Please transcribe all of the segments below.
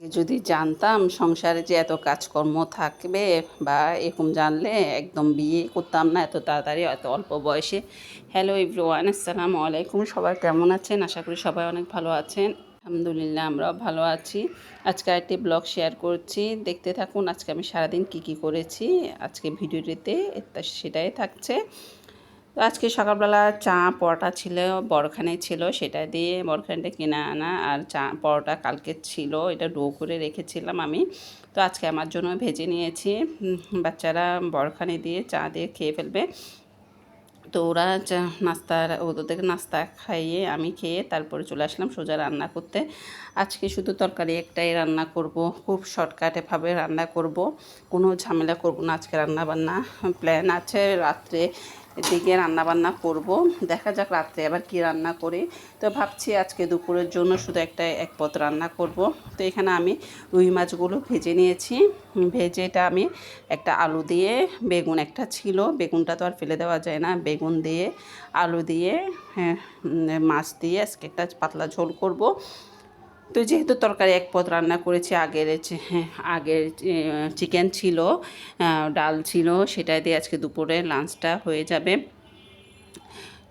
যদি জানতাম সংসারে যে এত কাজকর্ম থাকবে বা এরকম জানলে একদম বিয়ে করতাম না এত তাড়াতাড়ি, এত অল্প বয়সে। হ্যালো ইভরিওয়ান আসসালামু আলাইকুম। সবাই কেমন আছেন? আশা করি সবাই অনেক ভালো আছেন। আলহামদুলিল্লাহ, আমরাও ভালো আছি। আজকে একটি ব্লগ শেয়ার করছি। দেখতে থাকুন আজকে আমি সারাদিন কি কি করেছি। আজকে ভিডিওটিতে সেটাই থাকছে। তো আজকে সকালবেলা চা পরোটা ছিল, বড়খানে ছিল, সেটা দিয়ে বড়খানটা কিনে আনা, আর চা পরোটা কালকে ছিল, এটা ডো করে রেখেছিলাম আমি। তো আজকে আমার জন্য ভেজে নিয়েছি। বাচ্চারা বড়খানে দিয়ে চা দিয়ে খেয়ে ফেলবে। তো ওরা নাস্তা, ওদেরকে নাস্তা খাইয়ে আমি খেয়ে তারপরে চলে আসলাম সোজা রান্না করতে। আজকে শুধু তরকারি একটাই রান্না করব, খুব শর্টকাটেভাবে রান্না করব, কোনো ঝামেলা করব না আজকে রান্না বান্না প্ল্যান আছে রাত্রে দিকে রান্না বান্না করব। দেখা যাক রাত্রে আবার কি রান্না করি। তো ভাবছি আজকে দুপুরের জন্য শুধু একটা এক রান্না করব। তো এখানে আমি রুই মাছগুলো ভেজে নিয়েছি। ভেজে এটা আমি একটা আলু দিয়ে বেগুন একটা ছিল। বেগুনটা তো আর ফেলে দেওয়া যায় না। বেগুন দিয়ে আলু দিয়ে হ্যাঁ, মাছ দিয়ে আজকে একটা পাতলা ঝোল করব। তো যেহেতু তরকারি এক পদ রান্না করেছি আগের হ্যাঁ, আগের চিকেন ছিল ডাল ছিল সেটা দিয়ে আজকে দুপুরে লাঞ্চটা হয়ে যাবে।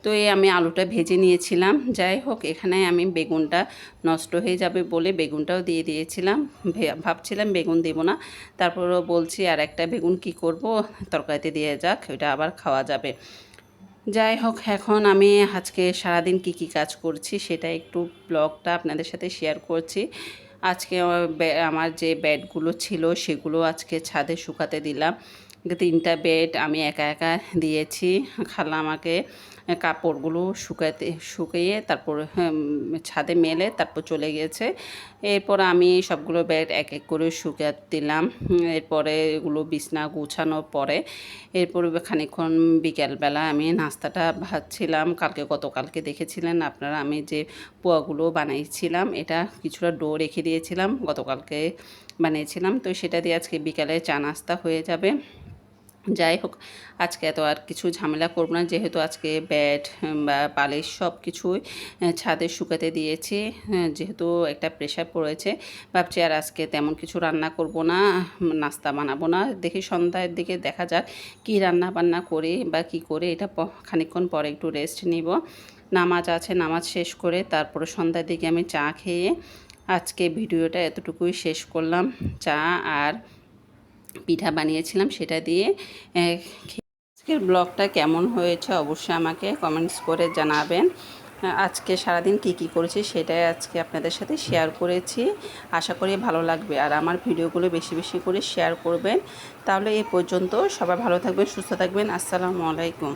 তো এই আমি আলুটা ভেজে নিয়েছিলাম। যাই হোক এখানে আমি বেগুনটা নষ্ট হয়ে যাবে বলে বেগুনটাও দিয়ে দিয়েছিলাম। ভাবছিলাম বেগুন দেবো না। তারপরও বলছি আর একটা বেগুন কি করব? তরকারিতে দিয়ে যাক ওইটা আবার খাওয়া যাবে। যাই হোক, এখন আমি আজকে সারাদিন কি কি কাজ করছি সেটা একটু ব্লগটা আপনাদের সাথে শেয়ার করছি। আজকে আমার যে ব্যাডগুলো ছিল সেগুলো আজকে ছাদে শুকাতে দিলাম। তিনটা বেড আমি একা একা দিয়েছি। খালা আমাকে কাপড়গুলো শুকাতে শুকিয়ে তারপর ছাদে মেলে তারপর চলে গেছে এরপর আমি সবগুলো বেড এক এক করে শুকাতে দিলাম। এরপরে এগুলো বিছনা গুছানোর পরে এরপর খানিকক্ষণ বিকেলবেলা আমি নাস্তাটা ভাজছিলাম। কালকে গতকালকে দেখেছিলেন আপনারা, আমি যে পোয়াগুলো বানিয়েছিলাম এটা কিছুটা ডো রেখে দিয়েছিলাম। গতকালকে বানিয়েছিলাম। তো সেটা দিয়ে আজকে বিকালে চা নাস্তা হয়ে যাবে। যাই হোক আজকে এত আর কিছু ঝামেলা করব না। যেহেতু আজকে ব্যাট বা পালিশ সব কিছুই ছাদে শুকাতে দিয়েছি হ্যাঁ, যেহেতু একটা প্রেশার পড়েছে। ভাবছি আর আজকে তেমন কিছু রান্না করব না নাস্তা বানাবো না। দেখি সন্ধ্যার দিকে দেখা যাক কি রান্না বান্না করি বা কি করে এটা খানিকক্ষণ পরে একটু রেস্ট নিব। নামাজ আছে নামাজ শেষ করে তারপরে সন্ধ্যার দিকে আমি চা খেয়ে আজকে ভিডিওটা এতটুকুই শেষ করলাম। চা আর পিঠা বানিয়েছিলাম সেটা দিয়ে আজকের ব্লগটা কেমন হয়েছে অবশ্যই আমাকে কমেন্টস করে জানাবেন। আজকে সারাদিন কি কি করেছি সেটাই আজকে আপনাদের সাথে শেয়ার করেছি। আশা করি ভালো লাগবে। আর আমার ভিডিওগুলো বেশি বেশি করে শেয়ার করবেন। তাহলে এ পর্যন্ত সবাই ভালো থাকবেন, সুস্থ থাকবেন। আসসালামু আলাইকুম।